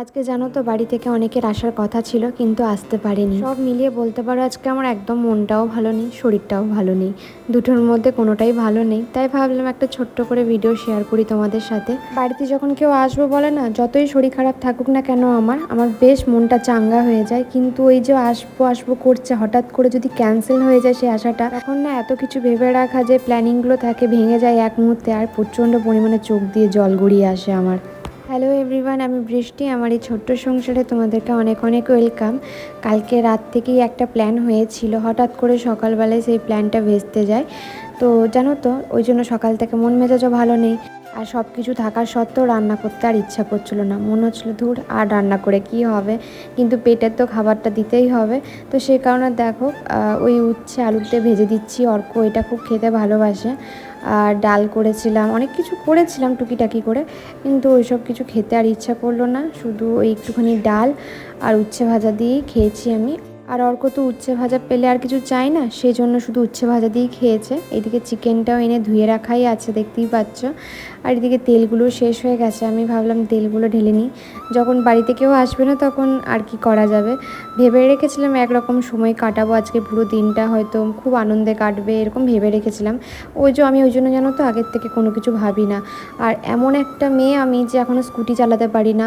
আজকে জানো তো বাড়ি থেকে অনেকের আসার কথা ছিল, কিন্তু আসতে পারেনি। সব মিলিয়ে বলতে পারো আজকে আমার একদম মনটাও ভালো নেই, শরীরটাও ভালো নেই। দুটোর মধ্যে কোনোটাই ভালো নেই। তাই ভাবলাম একটা ছোট্ট করে ভিডিও শেয়ার করি তোমাদের সাথে। বাড়িতে যখন কেউ আসব বলে না, যতই শরীর খারাপ থাকুক না কেন আমার আমার বেশ মনটা চাঙ্গা হয়ে যায়। কিন্তু ওই যে আসব আসব করছে, হঠাৎ করে যদি ক্যান্সেল হয়ে যায় সেই আশাটা, তখন না এত কিছু ভেবে রাখা যে প্ল্যানিংগুলো থাকে, ভেঙে যায় এক মুহূর্তে। আর প্রচণ্ড পরিমাণে চোখ দিয়ে জল গড়িয়ে আসে আমার। হ্যালো এভরিওয়ান আমি বৃষ্টি। আমার এই ছোট্ট সংসারে তোমাদেরকে অনেক অনেক ওয়েলকাম কালকে রাত থেকেই একটা প্ল্যান হয়েছিল। হঠাৎ করে সকালবেলায় সেই প্ল্যানটা ভেস্তে যায়। তো জানো তো, ওই জন্য সকাল থেকে মন মেজাজও ভালো নেই। আর সব কিছু থাকার সত্ত্বেও রান্না করতে আর ইচ্ছা করছিল না। মনে হচ্ছিল, ধুর, আর রান্না করে কি হবে? কিন্তু পেটের তো খাবারটা দিতেই হবে। তো সেই কারণে দেখো ওই উচ্ছে আলুতে ভেজে দিচ্ছি। অর্ক এটা খুব খেতে ভালোবাসে। আর ডাল করেছিলাম, অনেক কিছু করেছিলাম টুকিটাকি করে। কিন্তু ওইসব কিছু খেতে আর ইচ্ছা করল না। শুধু ওই একটুখানি ডাল আর উচ্ছে ভাজা দিয়েই খেয়েছি আমি। আর অর্ক তো উচ্ছে ভাজা পেলে আর কিছু চাই না সেই জন্য শুধু উচ্ছে ভাজা দিয়েই খেয়েছে। এদিকে চিকেনটাও এনে ধুয়ে রাখাই আছে, দেখতেই পাচ্ছ। আর এদিকে তেলগুলো শেষ হয়ে গেছে, আমি ভাবলাম তেলগুলো ঢেলে নিই। যখন বাড়িতে কেউ আসবে না তখন আর কি করা যাবে? ভেবে রেখেছিলাম একরকম সময় কাটাবো, আজকে পুরো দিনটা হয়তো খুব আনন্দে কাটবে, এরকম ভেবে রেখেছিলাম। ওই যে আমি ওই জন্য জানো তো আগের থেকে কোনো কিছু ভাবি না। আর এমন একটা মেয়ে আমি যে এখনও স্কুটি চালাতে পারি না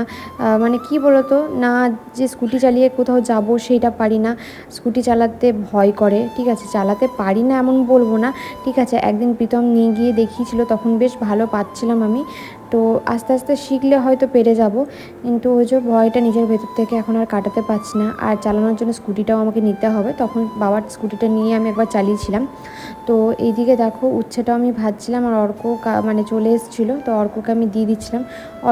মানে কি বলতো, না যে স্কুটি চালিয়ে কোথাও যাব সেইটা পারি না। স্কুটি চালাতে ভয় করে, ঠিক আছে? চালাতে পারি না এমন বলব না, ঠিক আছে? একদিন প্রীতম নিয়ে গিয়ে দেখিয়েছিল, তখন বেশ ভালো পাচ্ছিলাম আমি। তো আস্তে আস্তে শিখলে হয়তো পেরে যাব, কিন্তু ওই যে ভয়টা নিজের ভেতর থেকে এখন আর কাটাতে পারছি না। আর চালানোর জন্য স্কুটিটাও আমাকে নিতে হবে। তখন বাবার স্কুটিটা নিয়ে আমি একবার চালিয়েছিলাম। তো এইদিকে দেখো, উচ্ছেটাও আমি ভাজছিলাম আর অর্ক মানে চলে এসেছিল। তো অর্ককে আমি দিয়ে দিচ্ছিলাম।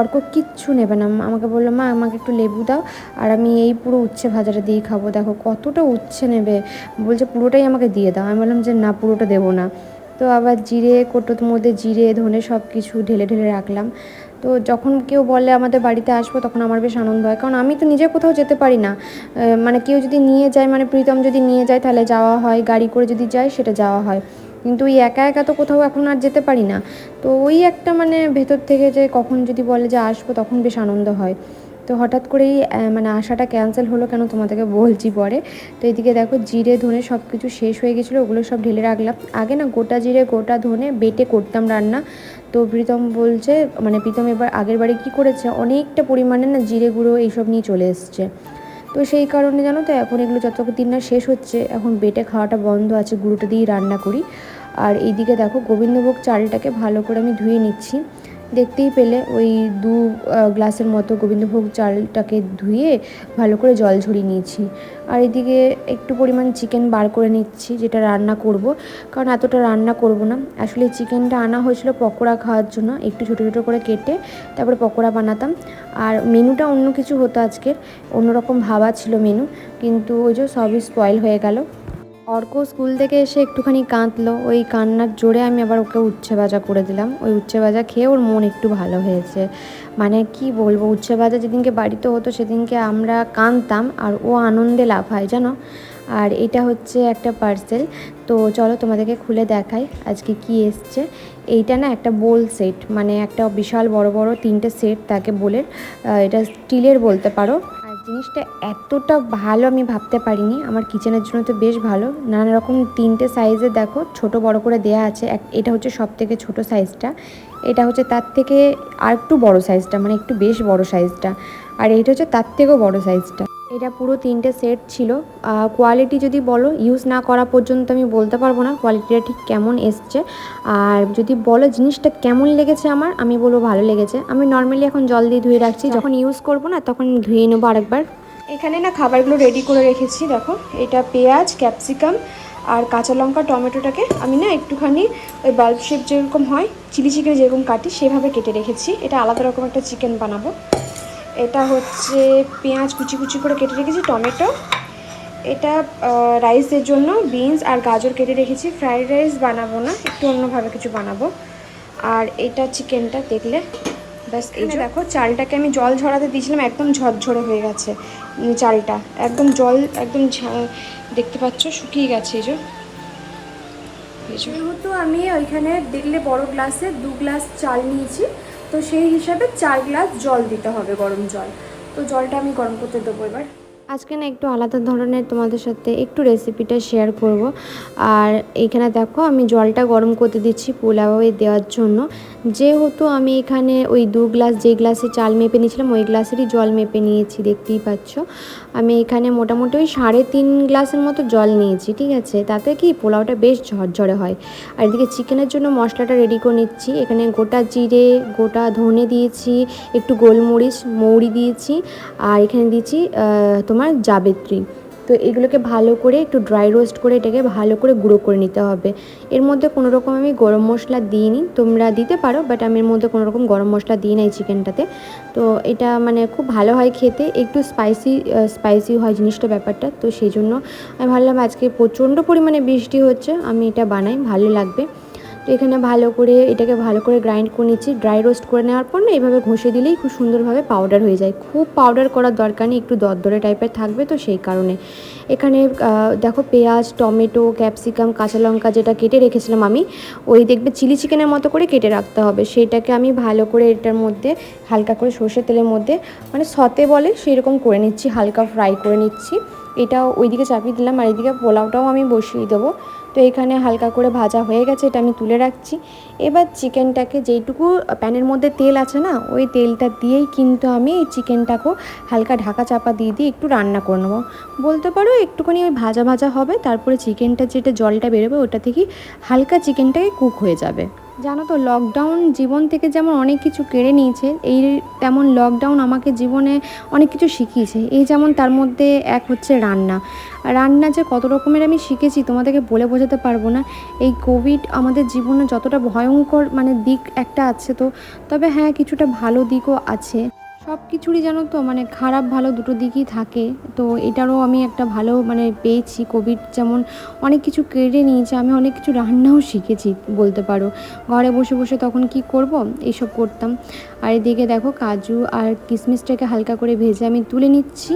অর্ক কিচ্ছু নেবে না। আমাকে বলল, মা, আমাকে একটু লেবু দাও আর আমি এই পুরো উচ্ছে ভাজাটা দিয়ে খাব। দেখো কতটা উচ্ছে নেবে। বলছে, পুরোটাই আমাকে দিয়ে দাও। আমি বললাম যে, না, পুরোটা দেবো না। তো আবার জিরে, কোটোর মধ্যে জিরে, ধনে সব কিছু ঢেলে ঢেলে রাখলাম। তো যখন কেউ বলে আমাদের বাড়িতে আসব, তখন আমার বেশ আনন্দ হয়। কারণ আমি তো নিজে কোথাও যেতে পারি না। মানে কেউ যদি নিয়ে যায় মানে প্রীতম যদি নিয়ে যায়, তাহলে যাওয়া হয়। গাড়ি করে যদি যায়, সেটা যাওয়া হয়। কিন্তু ওই একা একা তো কোথাও এখন আর যেতে পারি না। তো ওই একটা মানে ভেতর থেকে যে কখন যদি বলে যে আসব, তখন বেশ আনন্দ হয়। তো হঠাৎ করেই মানে আশাটা ক্যান্সেল হলো কেন তোমাদেরকে বলছি পরে। তো এদিকে দেখো জিরে, ধনে সব কিছু শেষ হয়ে গেছিল, ওগুলো সব ঢেলে রাখলাম। আগে না গোটা জিরে, গোটা ধনে বেটে করতাম রান্না। তো প্রীতম বলছে মানে প্রীতম এবার আগের বারে কী করেছে, অনেকটা পরিমাণে না জিরে গুঁড়ো এইসব নিয়ে চলে এসছে। তো সেই কারণে জানো তো এখন এগুলো যতদিন না শেষ হচ্ছে, এখন বেটে খাওয়াটা বন্ধ আছে, গুঁড়োটা দিয়েই রান্না করি। আর এইদিকে দেখো গোবিন্দভোগ চালটাকে ভালো করে আমি ধুয়ে নিচ্ছি। দেখতেই পেলে ওই দু গ্লাসের মতো গোবিন্দভোগ চালটাকে ধুয়ে ভালো করে জল ঝরিয়ে নিয়েছি। আর এদিকে একটু পরিমাণ চিকেন বার করে নিচ্ছি, যেটা রান্না করব। কারণ এতটা রান্না করব না। আসলে চিকেনটা আনা হয়েছিল পকোড়া খাওয়ার জন্য, একটু ছোটো ছোটো করে কেটে তারপরে পকোড়া বানাতাম। আর মেনুটা অন্য কিছু হতো আজকের, অন্যরকম ভাবা ছিল মেনু, কিন্তু ওই যে সবই স্পয়েল হয়ে গেল। অর্ক স্কুল থেকে এসে একটুখানি কাঁদলো। ওই কান্নার জোরে আমি আবার ওকে উচ্ছে ভাজা করে দিলাম। ওই উচ্ছে ভাজা খেয়ে ওর মন একটু ভালো হয়েছে। মানে কি বলব, উচ্ছে ভাজা যেদিনকে বাড়িতে হতো সেদিনকে আমরা কাঁদতাম আর ও আনন্দে লাভ হয় জানো? আর এটা হচ্ছে একটা পার্সেল। তো চলো তোমাদেরকে খুলে দেখাই আজকে কি এসছে। এইটা না একটা বোল সেট মানে একটা বিশাল বড় বড় তিনটে সেট থাকে বোলের। এটা স্টিলের বলতে পারো। জিনিসটা এতটা ভালো আমি ভাবতে পারিনি। আমার কিচেনের জন্য তো বেশ ভালো। নানা রকম তিনটে সাইজে দেখো, ছোট বড় করে দেয়া আছে। এক- এটা হচ্ছে সব থেকে ছোটো সাইজটা এটা হচ্ছে তার থেকে আর একটু বড় সাইজটা মানে একটু বেশ বড় সাইজটা আর এটা হচ্ছে তার থেকেও বড় সাইজটা এটা পুরো তিনটে সেট ছিল। কোয়ালিটি যদি বলো ইউজ না করা পর্যন্ত আমি বলতে পারব না কোয়ালিটিটা ঠিক কেমন এসছে। আর যদি বলো জিনিসটা কেমন লেগেছে আমার, আমি বলব ভালো লেগেছে। আমি নর্মালি এখন জল দিয়ে ধুয়ে রাখছি, যখন ইউজ করব না তখন ধুয়ে নেব আরেকবার। এখানে না খাবারগুলো রেডি করে রেখেছি, দেখো। এটা পেঁয়াজ ক্যাপসিকাম আর কাঁচা লঙ্কা, টমেটোটাকে আমি না একটুখানি ওই বাল্ব শেপ যেরকম হয় চিলি চিকেন যেরকম কাটি, সেভাবে কেটে রেখেছি। এটা আলাদা রকম একটা চিকেন বানাবো। এটা হচ্ছে পেঁয়াজ কুচি কুচি করে কেটে রেখেছি, টমেটো। এটা রাইসের জন্য বিনস আর গাজর কেটে রেখেছি। ফ্রাইড রাইস বানাবো না, একটু অন্যভাবে কিছু বানাবো। আর এটা চিকেনটা দেখলে, ব্যাস, এই দেখো, চালটাকে আমি জল ঝরাতে দিয়েছিলাম, একদম ঝরঝরে হয়ে গেছে চালটা। একদম জল, একদম দেখতে পাচ্ছ, শুকিয়ে গেছে এই যে। যেহেতু আমি ওইখানে দেখলে বড় গ্লাসে দু গ্লাস চাল নিয়েছি তো সেই হিসাবে চার গ্লাস জল দিতে হবে গরম জল। তো জলটা আমি গরম করতে দেবো এবার। আজকে না একটু আলাদা ধরনের তোমাদের সাথে একটু রেসিপিটা শেয়ার করব। আর এখানে দেখো আমি জলটা গরম করতে দিচ্ছি পোলাওয়ে দেওয়ার জন্য। যেহেতু আমি এখানে ওই দু গ্লাস যে গ্লাসে চাল মেপে নিয়েছিলাম, ওই গ্লাসেরই জল মেপে নিয়েছি, দেখতেই পাচ্ছ। আমি এখানে মোটামুটি ওই সাড়ে তিন গ্লাসের মতো জল নিয়েছি, ঠিক আছে? তাতে কি পোলাওটা বেশ ঝরঝরে হয়। আর এদিকে চিকেনের জন্য মশলাটা রেডি করে নিচ্ছি। এখানে গোটা জিরে, গোটা ধনে দিয়েছি, একটু গোলমরিচ, মৌরি দিয়েছি, আর এখানে দিয়েছি তোমার জাবেত্রী। তো এগুলোকে ভালো করে একটু ড্রাই রোস্ট করে এটাকে ভালো করে গুঁড়ো করে নিতে হবে। এর মধ্যে কোনো রকম আমি গরম মশলা দিইনি, তোমরা দিতে পারো বাট আমি এর মধ্যে কোনো রকম গরম মশলা দিই না এই চিকেনটাতে তো এটা মানে খুব ভালো হয় খেতে, একটু স্পাইসি স্পাইসি হয় জিনিসটা ব্যাপারটা, তো সেই জন্য আমি ভাবলাম আজকে প্রচণ্ড পরিমাণে বৃষ্টি হচ্ছে, আমি এটা বানাই, ভালো লাগবে। তো এখানে ভালো করে এটাকে ভালো করে গ্রাইন্ড করে নিচ্ছি। ড্রাই রোস্ট করে নেওয়ার পর না, এইভাবে ঘষে দিলেই খুব সুন্দরভাবে পাউডার হয়ে যায়। খুব পাউডার করার দরকার নেই, একটু দরদরে টাইপের থাকবে তো সেই কারণে। এখানে দেখো পেঁয়াজ, টমেটো ক্যাপসিকাম কাঁচা লঙ্কা যেটা কেটে রেখেছিলাম আমি, ওই দেখবে চিলি চিকেনের মতো করে কেটে রাখতে হবে। সেটাকে আমি ভালো করে এটার মধ্যে, হালকা করে সর্ষের তেলের মধ্যে মানে সতে বলে সেই রকম করে নিচ্ছি, হালকা ফ্রাই করে নিচ্ছি। এটাও ওইদিকে চাপিয়ে দিলাম আর এইদিকে পোলাওটাও আমি বসিয়ে দেবো। তো এখানে হালকা করে ভাজা হয়ে গেছে, এটা আমি তুলে রাখছি। এবার চিকেনটাকে যেইটুকু, প্যানের মধ্যে তেল আছে না, ওই তেলটা দিয়েই কিন্তু আমি এই চিকেনটাকেও হালকা ঢাকা চাপা দিয়ে দিয়ে একটু রান্না করে নেব। বলতে পারো একটুখানি ওই ভাজা ভাজা হবে, তারপরে চিকেনটা যেটা জলটা বেরোবে ওটা থেকেই হালকা চিকেনটাকে কুক হয়ে যাবে। জানো তো লকডাউন জীবন থেকে যেমন অনেক কিছু কেড়ে নিয়েছে, এই তেমন লকডাউন আমাকে জীবনে অনেক কিছু শিখিয়েছে। এই যেমন তার মধ্যে এক হচ্ছে রান্না। রান্না যে কত রকমের আমি শিখেছি, তোমাদেরকে বলে বোঝাতে পারব না। এই কোভিড আমাদের জীবনে যতটা ভয়ঙ্কর মানে দিক একটা আছে তো, তবে হ্যাঁ কিছুটা ভালো দিকও আছে। সব কিছুরই জানো তো মানে খারাপ ভালো দুটো দিকই থাকে। তো এটারও আমি একটা ভালো মানে পেয়েছি কোভিড যেমন অনেক কিছু কেড়ে নিয়েছে, আমি অনেক কিছু রান্নাও শিখেছি বলতে পারো। ঘরে বসে বসে তখন কি করব? এইসব করতাম। আর এদিকে দেখো কাজু আর কিশমিশটাকে হালকা করে ভেজে আমি তুলে নিচ্ছি।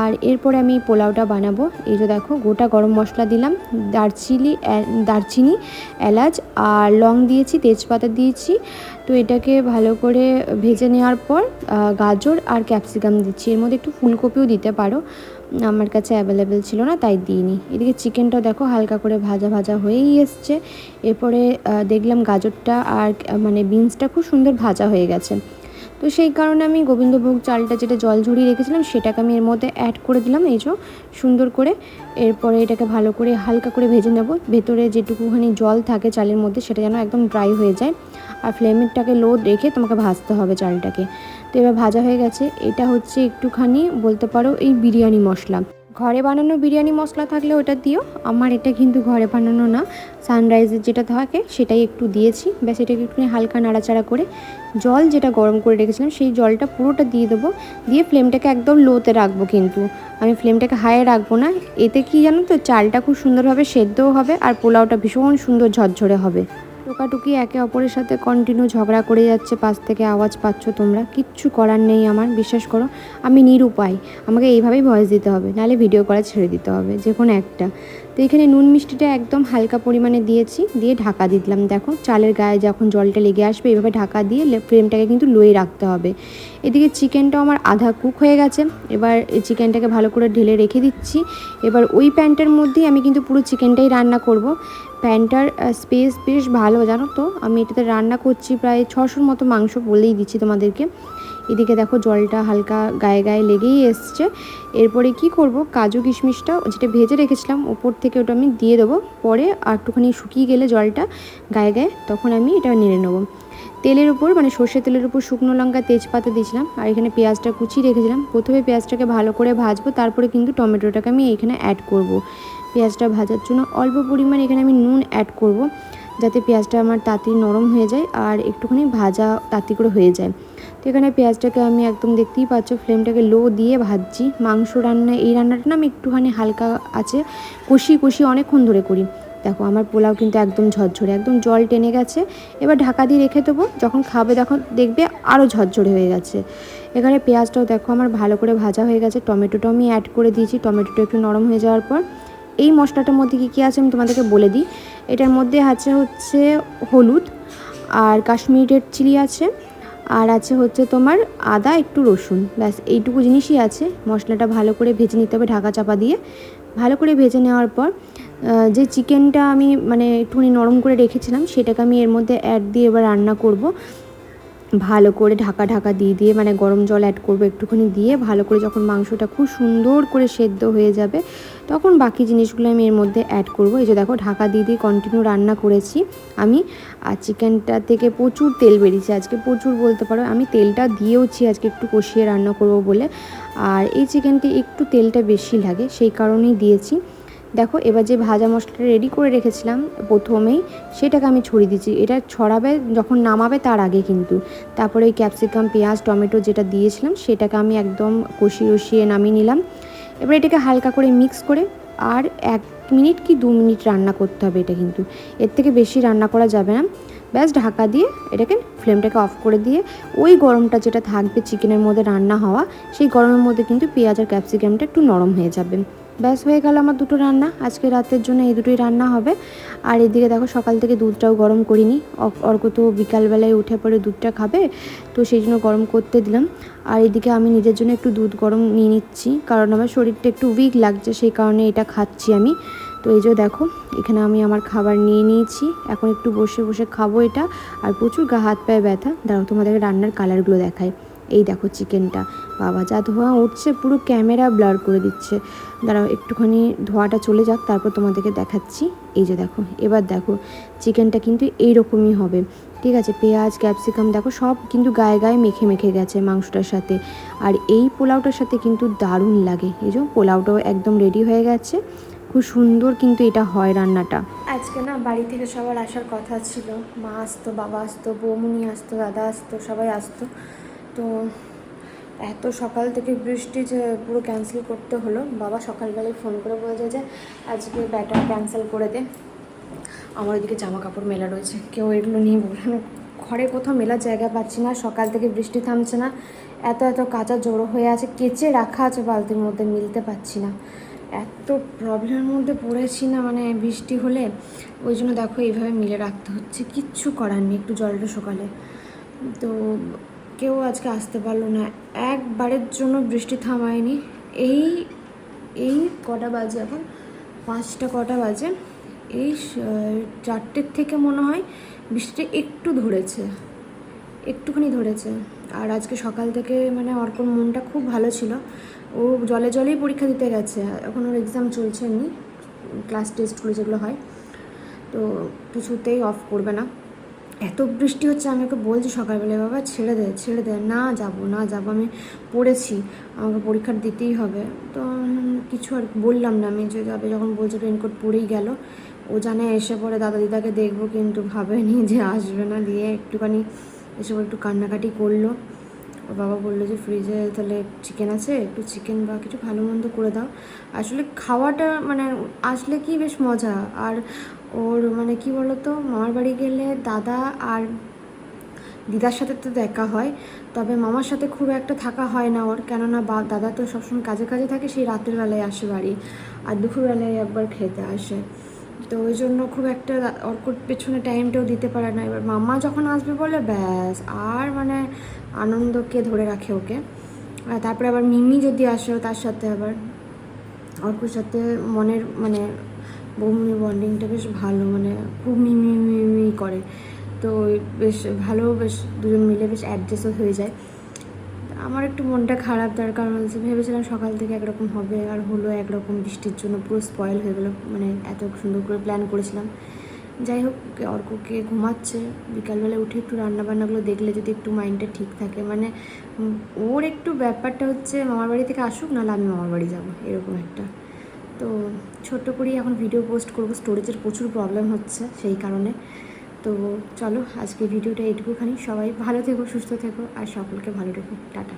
আর এরপরে আমি পোলাওটা বানাবো। এই যে দেখো গোটা গরম মশলা দিলাম দারচিনি দারচিনি, এলাচ আর লং দিয়েছি, তেজপাতা দিয়েছি। তো এটাকে ভালো করে ভেজে নেওয়ার পর গাজর আর ক্যাপসিকাম দিচ্ছি। এর মধ্যে একটু ফুলকপিও দিতে পারো। আমার কাছে অ্যাভেলেবেল ছিল না, তাই দিইনি। এদিকে চিকেনটা দেখো হালকা করে ভাজা ভাজা হয়েই এসছে। এরপরে দেখলাম গাজরটা আর মানে বিনসটা খুব সুন্দর ভাজা হয়ে গেছে। তো সেই কারণে আমি গোবিন্দভোগ চালটা যেটা জল ঝরিয়ে রেখেছিলাম, সেটাকে আমি এর মধ্যে অ্যাড করে দিলাম। এই যে সুন্দর করে এরপরে এটাকে ভালো করে হালকা করে ভেজে নেব। ভেতরে যেটুকুখানি জল থাকে চালের মধ্যে, সেটা যেন একদম ড্রাই হয়ে যায়। আর ফ্লেমেরটাকে লো রেখে তোমাকে ভাজতে হবে চালটাকে। তো এবার ভাজা হয়ে গেছে। এটা হচ্ছে একটুখানি বলতে পারো এই বিরিয়ানি মশলা। ঘরে বানানো বিরিয়ানি মশলা থাকলে ওটা দিও। আমার এটা কিন্তু ঘরে বানানো না। সানরাইজের যেটা থাকে, সেটাই একটু দিয়েছি। ব্যাস, এটাকে একটুখানি হালকা নাড়াচাড়া করে জল যেটা গরম করে রেখেছিলাম, সেই জলটা পুরোটা দিয়ে দেবো। দিয়ে ফ্লেমটাকে একদম লোতে রাখব কিন্তু। আমি ফ্লেমটাকে হাইয়ে রাখব না। এতে কি জানো তো, চালটা খুব সুন্দরভাবে সেদ্ধও হবে আর পোলাওটা ভীষণ সুন্দর ঝরঝরে হবে। টোকাটুকি একে অপরের সাথে কন্টিনিউ ঝগড়া করে যাচ্ছে, পাশ থেকে আওয়াজ পাচ্ছ তোমরা? কিচ্ছু করার নেই আমার, বিশ্বাস করো, আমি নিরুপায়। আমাকে এইভাবেই ভয়েস দিতে হবে, নাহলে ভিডিও করা ছেড়ে দিতে হবে, যে কোনো একটা। তো এখানে নুন মিষ্টিটা একদম হালকা পরিমাণে দিয়েছি, দিয়ে ঢাকা দিয়ে দিলাম। দেখো, চালের গায়ে যখন জলটা লেগে আসবে, এভাবে ঢাকা দিয়ে ফ্রেমটাকে কিন্তু লোয়ে রাখতে হবে। এদিকে চিকেনটাও আমার আধা কুক হয়ে গেছে। এবার এই চিকেনটাকে ভালো করে ঢেলে রেখে দিচ্ছি। এবার ওই প্যানটার মধ্যেই আমি কিন্তু পুরো চিকেনটাই রান্না করব। প্যানটার স্পেস বেশ ভালো, জানো তো? আমি এটাতে রান্না করছি প্রায় ছশোর মতো মাংস বলেই দিচ্ছি তোমাদেরকে। এদিকে দেখো জলটা হালকা গায়ে গায়ে লেগেই এসছে। এরপরে কি করব? কাজু কিশমিশটা যেটা ভেজে রেখেছিলাম, ওপর থেকে ওটা আমি দিয়ে দেবো। পরে আর একটুখানি শুকিয়ে গেলে জলটা গায়ে গায়ে, তখন আমি এটা নেড়ে নেব। তেলের উপর মানে সর্ষে তেলের উপর শুকনো লঙ্কা, তেজপাতা দিয়েছিলাম, আর এখানে পেঁয়াজটা কুচিয়ে রেখেছিলাম। প্রথমে পেঁয়াজটাকে ভালো করে ভাজবো, তারপরে কিন্তু টমেটোটাকে আমি এখানে অ্যাড করব। পেঁয়াজটা ভাজার জন্য অল্প পরিমাণ এখানে আমি নুন অ্যাড করব, যাতে পেঁয়াজটা আমার তাড়াতাড়ি নরম হয়ে যায় আর একটুখানি ভাজা তাড়াতাড়ি করে হয়ে যায়। তো এখানে পেঁয়াজটাকে আমি একদম দেখতেই পাচ্ছ, ফ্লেমটাকে লো দিয়ে ভাজছি। মাংস রান্না, এই রান্নাটা না আমি একটুখানি হালকা আছে কষি কষি অনেকক্ষণ ধরে করি। দেখো, আমার পোলাও কিন্তু একদম ঝরঝরে, একদম জল টেনে গেছে। এবার ঢাকা দিয়ে রেখে দেবো, যখন খাবে তখন দেখবে আরও ঝরঝরে হয়ে গেছে। এখানে পেঁয়াজটাও দেখো, আমার ভালো করে ভাজা হয়ে গেছে। টমেটোটাও আমি অ্যাড করে দিয়েছি, টমেটোটা একটু নরম হয়ে যাওয়ার পর। এই মশলাটার মধ্যে কী কী আছে আমি তোমাদেরকে বলে দিই। এটার মধ্যে আছে হচ্ছে হলুদ, আর কাশ্মীরি রেড চিলি আছে। আর আছে হচ্ছে তোমার আদা, একটু রসুন। ব্যাস, এইটুকু জিনিসই আছে। মশলাটা ভালো করে ভেজে নিতে হবে ঢাকা চাপা দিয়ে। ভালো করে ভেজে নেওয়ার পর যে চিকেনটা আমি মানে একটুখানি নরম করে রেখেছিলাম, সেটাকে আমি এর মধ্যে অ্যাড দিয়ে এবার রান্না করব। ভালো করে ঢাকা ঢাকা দিয়ে দিয়ে মানে গরম জল অ্যাড করব একটুখানি দিয়ে। ভালো করে যখন মাংসটা খুব সুন্দর করে সেদ্ধ হয়ে যাবে তখন বাকি জিনিসগুলো আমি এর মধ্যে অ্যাড করব। এই যে দেখো, ঢাকা দিয়ে দিয়ে কন্টিনিউ রান্না করেছি। আমি আর চিকেনটা থেকে প্রচুর তেল বেরিয়েছে। আজকে প্রচুর বলতে পারো, আমি তেলটা দিয়েওছি আজকে একটু কষিয়ে রান্না করব বলে। আর এই চিকেনটি একটু তেলটা বেশি লাগে, সেই কারণেই দিয়েছি। দেখো, এবার যে ভাজা মশলাটা রেডি করে রেখেছিলাম প্রথমেই, সেটাকে আমি ছড়িয়ে দিচ্ছি এটা ছড়াবে, যখন নামাবে তার আগে কিন্তু। তারপরে ওই ক্যাপসিকাম পেঁয়াজ, টমেটো যেটা দিয়েছিলাম, সেটাকে আমি একদম কষিয়ে কষিয়ে নামিয়ে নিলাম। এবার এটাকে হালকা করে মিক্স করে আর এক মিনিট কি দু মিনিট রান্না করতে হবে এটা কিন্তু। এর থেকে বেশি রান্না করা যাবে না। ব্যাস ঢাকা দিয়ে এটাকে ফ্লেমটাকে অফ করে দিয়ে ওই গরমটা যেটা থাকবে চিকেনের মধ্যে রান্না হওয়া, সেই গরমের মধ্যে কিন্তু পেঁয়াজ আর ক্যাপসিকামটা একটু নরম হয়ে যাবে। ব্যাস হয়ে গেল আমার দুটো রান্না। আজকে রাতের জন্য এই দুটোই রান্না হবে। আর এদিকে দেখো সকাল থেকে দুধটাও গরম করিনি। অর্ক তো বিকালবেলায় উঠে পরে দুধটা খাবে, তো সেই জন্য গরম করতে দিলাম। আর এদিকে আমি নিজের জন্য একটু দুধ গরম নিয়ে নিচ্ছি, কারণ আমার শরীরটা একটু উইক লাগছে, সেই কারণে এটা খাচ্ছি আমি। তো এই যে দেখো, এখানে আমি আমার খাবার নিয়ে নিয়েছি। এখন একটু বসে বসে খাব এটা। আর প্রচুর গা হাত পায়ে ব্যথা। দাঁড়াও তোমাদেরকে রান্নার কালারগুলো দেখায় এই দেখো চিকেনটা। বাবা, যা ধোঁয়া উঠছে, পুরো ক্যামেরা ব্লার করে দিচ্ছে। দাঁড়াও, একটুখানি ধোঁয়াটা চলে যাক, তারপর তোমাদেরকে দেখাচ্ছি। এই যে দেখো, এবার দেখো, চিকেনটা কিন্তু এইরকমই হবে। ঠিক আছে, পেঁয়াজ, ক্যাপসিকাম, দেখো, সব কিন্তু গায়ে গায়ে মেখে মেখে গেছে মাংসটার সাথে। আর এই পোলাওটার সাথে কিন্তু দারুণ লাগে। এই যে, পোলাওটাও একদম রেডি হয়ে গেছে। খুব সুন্দর কিন্তু এটা হয় রান্নাটা। আজকে না বাড়ি থেকে সবার আসার কথা ছিল। মা আসতো, বাবা আসতো, বৌমনি আসতো, দাদা আসতো, সবাই আসতো। তো এত সকাল থেকে বৃষ্টি যে পুরো ক্যান্সেল করতে হলো। বাবা সকালবেলায় ফোন করে বলছে যে, আজকে ব্যাটার ক্যান্সেল করে দে। আমার ওইদিকে জামা কাপড় মেলা রয়েছে। কেউ এগুলো নিয়ে বলে না। ঘরে কোথাও মেলার জায়গা পাচ্ছি না, সকাল থেকে বৃষ্টি থামছে না। এত এত কাঁচা জড়ো হয়ে আছে, কেচে রাখা আছে বালতির মধ্যে, মিলতে পারছি না। এত প্রবলেমের মধ্যে পড়েছি না মানে বৃষ্টি হলে। ওই জন্য দেখো এইভাবে মিলে রাখতে হচ্ছে। কিচ্ছু করার নেই একটু জলটা সকালে। তো কেউ আজকে আসতে পারল না। একবারের জন্য বৃষ্টি থামায়নি। এই এই কটা বাজে এখন? পাঁচটা কটা বাজে। এই চারটের থেকে মনে হয় বৃষ্টি একটু ধরেছে। একটুখানি ধরেছে। আর আজকে সকাল থেকে মানে অর্কর মনটা খুব ভালো ছিল। ও জলে জলেই পরীক্ষা দিতে গেছে। এখন ওর এক্সাম চলছে এমনি ক্লাস টেস্টগুলো যেগুলো হয়। তো কিছুতেই অফ করবে না। এত বৃষ্টি হচ্ছে, আমি ওকে বলছি সকালবেলায় বাবা, ছেড়ে দে ছেড়ে দে, না যাব না যাব, আমি পড়েছি, আমাকে পরীক্ষা দিতেই হবে। তো কিছু আর বললাম না, আমি যে যাবে, যখন বলছে রেনকোট পরেই গেল, ও জানে, এসে পরে দাদা দিদাকে দেখব, কিন্তু ভাবেনি যে আসবে না, দিয়ে একটুখানি এসে একটু কান্নাকাটি করল। ওর বাবা বলল যে, ফ্রিজে তাহলে চিকেন আছে, একটু চিকেন বা কিছু ভালো মন্দ করে দাও। আসলে খাওয়াটা মানে আসলে কি বেশ মজা, আর ওর মানে কি বলতো, মামার বাড়ি গেলে দাদা আর দিদার সাথে তো দেখা হয়, তবে মামার সাথে খুব একটা থাকা হয় না ওর। কেননা বা, দাদা তো সবসময় কাজে কাজে থাকে, সেই রাতের বেলায় আসে বাড়ি আর দুপুরবেলায় একবার খেতে আসে। তো ওই জন্য খুব একটা ওর পেছনে টাইমটাও দিতে পারে না। এবার মাম্মা যখন আসবে বলে, ব্যাস, আর মানে আনন্দকে ধরে রাখে ওকে। আর তারপরে আবার মিমি যদি আসে তার সাথে আবার, অর্কুর সাথে মনের মানে বৌমির বন্ডিংটা বেশ ভালো মানে খুব মিমি মিমি করে। তো বেশ ভালো বেশ দুজন মিলে বেশ অ্যাডজাস্টও হয়ে যায়। আমার একটু মনটা খারাপ তার কারণ হচ্ছে, ভেবেছিলাম সকাল থেকে একরকম হবে, আর হলো একরকম বৃষ্টির জন্য পুরো স্পয়েল হয়ে গেলো মানে এত সুন্দর করে প্ল্যান করেছিলাম। যাই হোক অর্ককে ঘুমাচ্ছে, বিকালবেলা উঠে একটু রান্নাবান্নাগুলো দেখলে যদি একটু মাইন্ডটা ঠিক থাকে। মানে ওর একটু ব্যাপারটা হচ্ছে, মামার বাড়ি থেকে আসুক, নাহলে আমি মামার বাড়ি যাব, এরকম একটা। তো ছোট্ট করেই এখন ভিডিও পোস্ট করব। স্টোরেজের প্রচুর প্রবলেম হচ্ছে সেই কারণে। তো চলো আজকে ভিডিওটা এটুকুখানি সবাই ভালো থেকো, সুস্থ থেকো, আর সকলকে ভালো রেখো। টাটা।